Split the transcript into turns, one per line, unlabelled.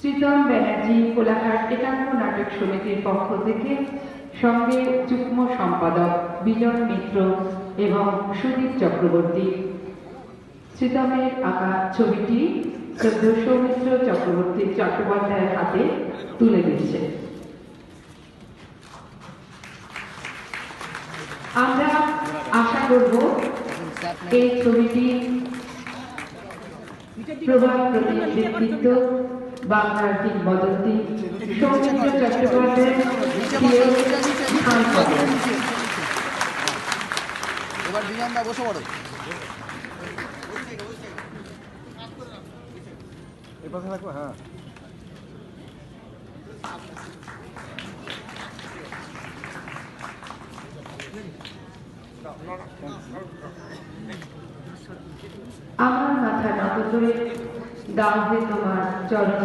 শ্রীতম ব্যানার্জি, কোলাঘাট একাঙ্ক নাটক সমিতির পক্ষ থেকে সঙ্গে যুগ্ম সম্পাদক বিজন মিত্র এবং সুদীপ চক্রবর্তী। শ্রীতমের আঁকা ছবিটি শ্রদ্ধ সৌমিত্র চক্রবর্তী চট্টোপাধ্যায়ের হাতে তুলে দিচ্ছে। আমরা আশা করব এই ছবিটি প্রভাব প্রতীক ব্যক্তিত্ব বাংলার কিংবদন্তি সৌমিত্র পাবে।
এবার বিজনদা বসে পড়ো
এই পাশে রাখব হ্যাঁ
আমার মাথা নত করে দাও হে তোমার চরণ